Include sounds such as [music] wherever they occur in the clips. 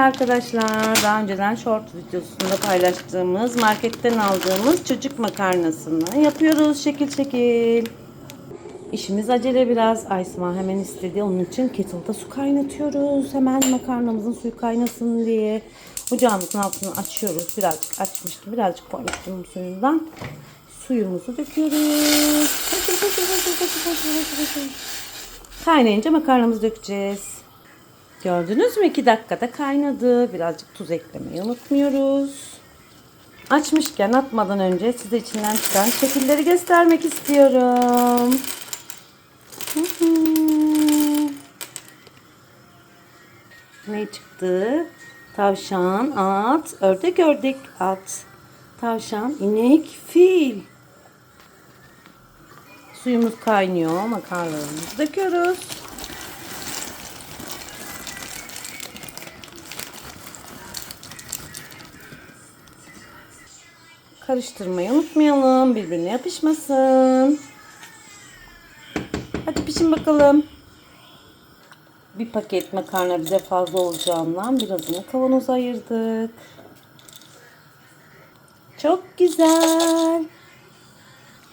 Arkadaşlar daha önceden short videosunda paylaştığımız marketten aldığımız çocuk makarnasını yapıyoruz şekil şekil. İşimiz acele biraz. Aysma hemen istedi. Onun için kettle'da su kaynatıyoruz. Hemen makarnamızın suyu kaynasın diye. Ocağımızın altını açıyoruz. Birazcık açmıştım. Birazcık koymuştum suyundan. Suyumuzu döküyoruz. Kaynayınca makarnamızı dökeceğiz. Gördünüz mü? 2 dakikada kaynadı. Birazcık tuz eklemeyi unutmuyoruz. Açmışken atmadan önce size içinden çıkan şekilleri göstermek istiyorum. Hı hı. ne çıktı? Tavşan, at, ördek, ördek, at. Tavşan, inek, fil. Suyumuz kaynıyor. Makarnalarımızı döküyoruz. Karıştırmayı unutmayalım. Birbirine yapışmasın. Hadi pişin bakalım. Bir paket makarna bize fazla olacağından birazını kavanoza ayırdık. Çok güzel.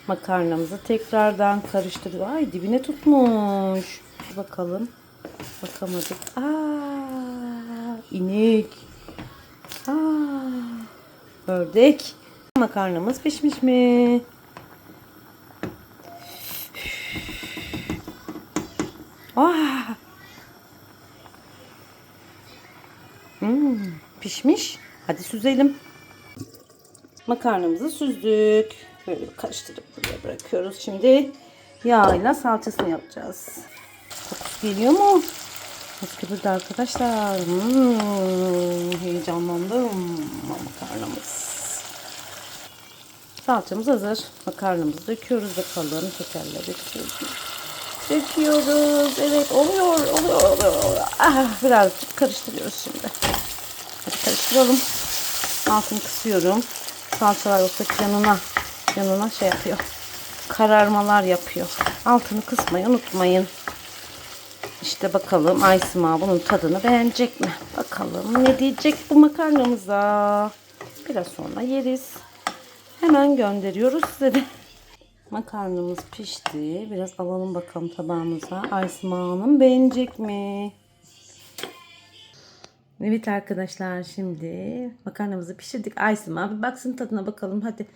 Makarnamızı tekrardan karıştırıyor. Ay dibine tutmuş. Bakalım. Bakamadık. Aa, inek. Aa, ördek. Makarnamız pişmiş mi? Ah. Hmm, pişmiş. Hadi süzelim. Makarnamızı süzdük. Böyle karıştırıp buraya bırakıyoruz. Şimdi yağıyla salçasını yapacağız. Kokusu geliyor mu? Nasıl kıvırdı arkadaşlar? Hmm, heyecanlandım. Makarnamız. Salçamız hazır. Makarnamızı döküyoruz bakalım. Tekerle döküyoruz. Döküyoruz. Evet oluyor, oluyor, oluyor. Ah, birazcık karıştırıyoruz şimdi. Hadi karıştıralım. Altını kısıyorum. Salçalar yoksa yanına yanına şey yapıyor. Kararmalar yapıyor. Altını kısmayı unutmayın. İşte bakalım Aysima bunun tadını beğenecek mi? Bakalım ne diyecek bu makarnamıza. Biraz sonra yeriz. Hemen gönderiyoruz size de. Makarnamız pişti. Biraz alalım bakalım tabağımıza. Aysima Hanım beğenecek mi? Evet arkadaşlar şimdi makarnamızı pişirdik. Aysima bir baksın tadına bakalım hadi.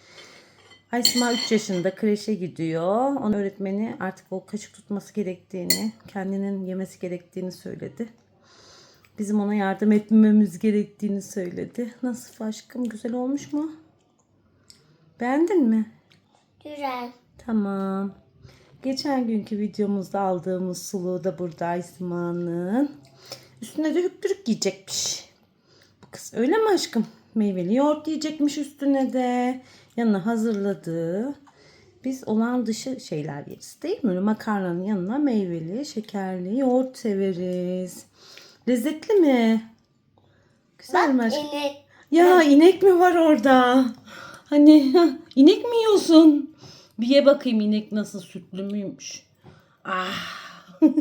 Aysima 3 yaşında kreşe gidiyor. Onun öğretmeni artık o kaşık tutması gerektiğini, kendinin yemesi gerektiğini söyledi. Bizim ona yardım etmemiz gerektiğini söyledi. Nasıl aşkım? Güzel olmuş mu? Beğendin mi? Güzel. Tamam. Geçen günkü videomuzda aldığımız suluğu da burada Aysma'nın. Üstüne de hüptürük yiyecekmiş. Bu kız öyle mi aşkım? Meyveli yoğurt yiyecekmiş üstüne de. Yanına hazırladığı. Biz olan dışı şeyler yeriz değil mi? Makarnanın yanına meyveli, şekerli yoğurt severiz. Lezzetli mi? Güzel mi aşkım? İnek. Ya inek mi var orada? Hani inek mi yiyorsun? Bir ye bakayım inek nasıl sütlü müymüş. Ah. [laughs]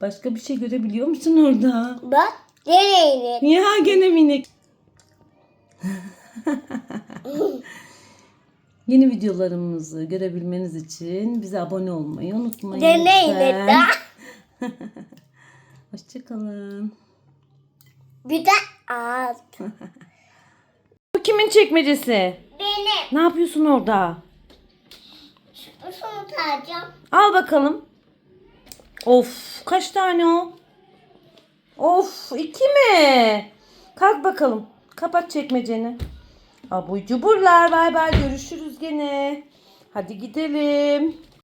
Başka bir şey görebiliyor musun orada? Bak. Gene inek. Ya gene mi inek? [laughs] Yeni videolarımızı görebilmeniz için bize abone olmayı unutmayın. Gene inek. [laughs] Hoşçakalın. Bir de at. Kimin çekmecesi? Benim. Ne yapıyorsun orada? Şunu taracağım. Al bakalım. Of kaç tane o? Of iki mi? Kalk bakalım. Kapat çekmeceni. Abu cuburlar bay bay görüşürüz gene. Hadi gidelim.